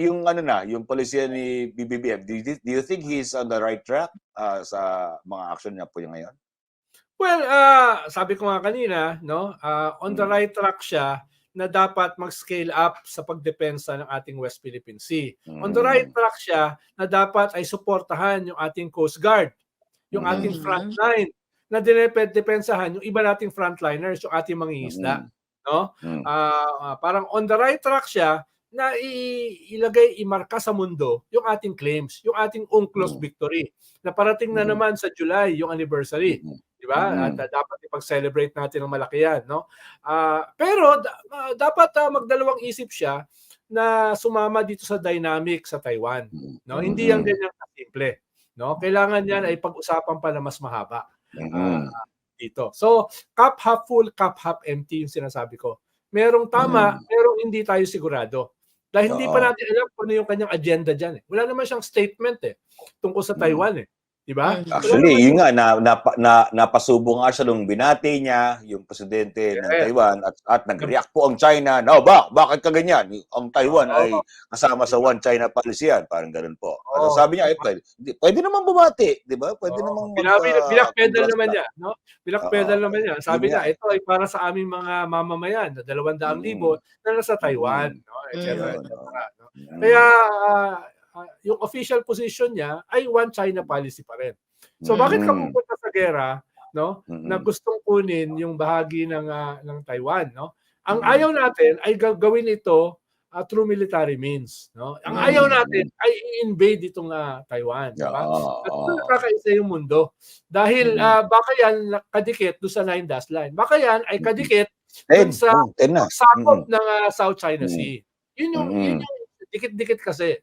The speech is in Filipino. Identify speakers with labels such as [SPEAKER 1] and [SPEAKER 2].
[SPEAKER 1] yung ano na, yung polisiya ni BBBM, do you, do you think he's on the right track ah, sa mga action niya po yung ngayon?
[SPEAKER 2] Well, ah, sabi ko nga kanina, no, ah, on the
[SPEAKER 1] Mm.
[SPEAKER 2] right track siya na dapat mag-scale up sa pagdepensa ng ating West Philippine Sea. On the right
[SPEAKER 1] Mm.
[SPEAKER 2] track siya na dapat ay suportahan yung ating Coast Guard, yung
[SPEAKER 1] Mm.
[SPEAKER 2] ating frontline, na dinepensahan yung iba nating frontliners, yung ating mangingisda, no?
[SPEAKER 1] Mm.
[SPEAKER 2] Ah, ah, parang on the right track siya na ilagay, imarka sa mundo yung ating claims, yung ating UNCLOS
[SPEAKER 1] Mm.
[SPEAKER 2] victory na parating na
[SPEAKER 1] Mm.
[SPEAKER 2] naman sa July yung anniversary.
[SPEAKER 1] Mm.
[SPEAKER 2] Di ba?
[SPEAKER 1] Mm.
[SPEAKER 2] At uh, dapat ipag-celebrate natin ng malaki yan, no? Ah, pero ah, dapat ah, magdalawang isip siya na sumama dito sa dynamic sa Taiwan, no? Hindi yan ganyan kasimple, no? Kailangan yan ay pag-usapan pa na mas mahaba
[SPEAKER 1] Mm.
[SPEAKER 2] dito. So, cup half full, cup half empty yung sinasabi ko. Merong tama,
[SPEAKER 1] Mm.
[SPEAKER 2] merong hindi tayo sigurado. Dahil hindi pa natin alam kung ano yung kanyang agenda dyan. Eh. Wala naman siyang statement eh, tungkol sa
[SPEAKER 1] Mm.
[SPEAKER 2] Taiwan eh. Di ba? Wala
[SPEAKER 1] Actually,
[SPEAKER 2] naman
[SPEAKER 1] yun nga, na, na, na, napasubo nga siya nung binati niya, yung presidente ng
[SPEAKER 2] Yes.
[SPEAKER 1] Taiwan, at, at nag-react po ang China, no, ba, bakit ka ganyan? Ang Taiwan
[SPEAKER 2] Oo.
[SPEAKER 1] ay kasama sa One China policy yan, parang ganun po. Ano
[SPEAKER 2] Oo.
[SPEAKER 1] sabi niya, eh, pwede, pwede naman bumati, di ba? Pwede
[SPEAKER 2] Oo.
[SPEAKER 1] namang
[SPEAKER 2] Bina- bina-
[SPEAKER 1] magka-
[SPEAKER 2] Binakpedal
[SPEAKER 1] contrast
[SPEAKER 2] naman
[SPEAKER 1] na.
[SPEAKER 2] niya, no? Binakpedal
[SPEAKER 1] Oo.
[SPEAKER 2] naman niya. Sabi niya, ito ay para sa aming mga mamamayan na 200,000
[SPEAKER 1] Mm.
[SPEAKER 2] libo na nasa Taiwan,
[SPEAKER 1] Mm.
[SPEAKER 2] no? Et cetera,
[SPEAKER 1] Yun,
[SPEAKER 2] et cetera, no?
[SPEAKER 1] Mm.
[SPEAKER 2] Kaya ah, ah, yung official position niya ay one China policy pa rin. So bakit ka
[SPEAKER 1] Mm.
[SPEAKER 2] pupunta sa gera, no?
[SPEAKER 1] Mm.
[SPEAKER 2] Na gustong kunin yung bahagi ng ah, ng Taiwan, no? Ang
[SPEAKER 1] Mm.
[SPEAKER 2] ayaw natin ay gagawin ito ah, through military means, no? Ang
[SPEAKER 1] Mm.
[SPEAKER 2] ayaw natin ay i-invade itong ah, Taiwan, di ba?
[SPEAKER 1] Oo,
[SPEAKER 2] At doon nakakaisa yung mundo. Dahil
[SPEAKER 1] Mm.
[SPEAKER 2] ah, baka yan kadikit doon sa nine dash line. Baka yan ay kadikit dun sa
[SPEAKER 1] ten na.
[SPEAKER 2] sakop
[SPEAKER 1] Mm.
[SPEAKER 2] ng ah, South China
[SPEAKER 1] Mm.
[SPEAKER 2] Yun yung,
[SPEAKER 1] Mm.
[SPEAKER 2] yun yung dikit-dikit kasi.